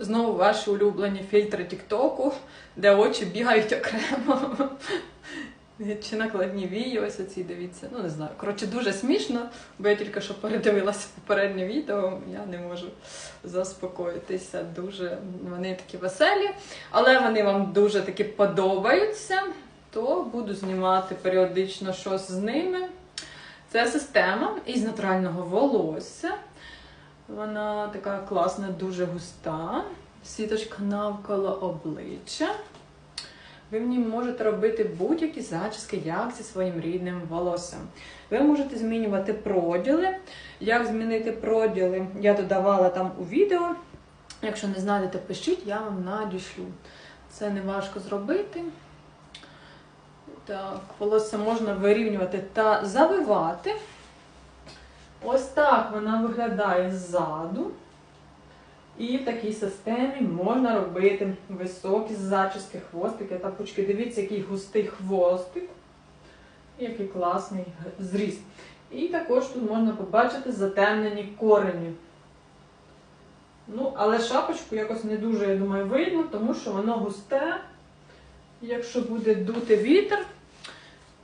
Знову ваші улюблені фільтри Тіктоку, де очі бігають окремо. Чи накладні вії, ось оці дивіться. Ну не знаю. Коротше, дуже смішно, бо я тільки що передивилася попереднє відео, я не можу заспокоїтися. Дуже вони такі веселі, але вони вам дуже таки подобаються. То буду знімати періодично щось з ними. Це система із натурального волосся. Вона така класна, дуже густа. Сіточка навколо обличчя. Ви в ній можете робити будь-які зачіски, як зі своїм рідним волоссям. Ви можете змінювати проділи. Як змінити проділи, я додавала там у відео. Якщо не знаєте, пишіть, я вам надішлю. Це не важко зробити. Так, волосся можна вирівнювати та завивати. Ось так вона виглядає ззаду. І в такій системі можна робити високі зачіски, хвостики та пучки. Дивіться, який густий хвостик, який класний зріст. І також тут можна побачити затемнені корені. Ну, але шапочку якось не дуже, я думаю, видно, тому що воно густе. Якщо буде дути вітер,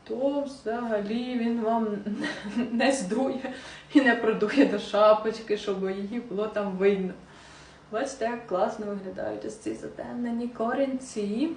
то взагалі він вам не здує і не продує до шапочки, щоб її було там видно. Бачите, як класно виглядають ось ці затемнені корінці.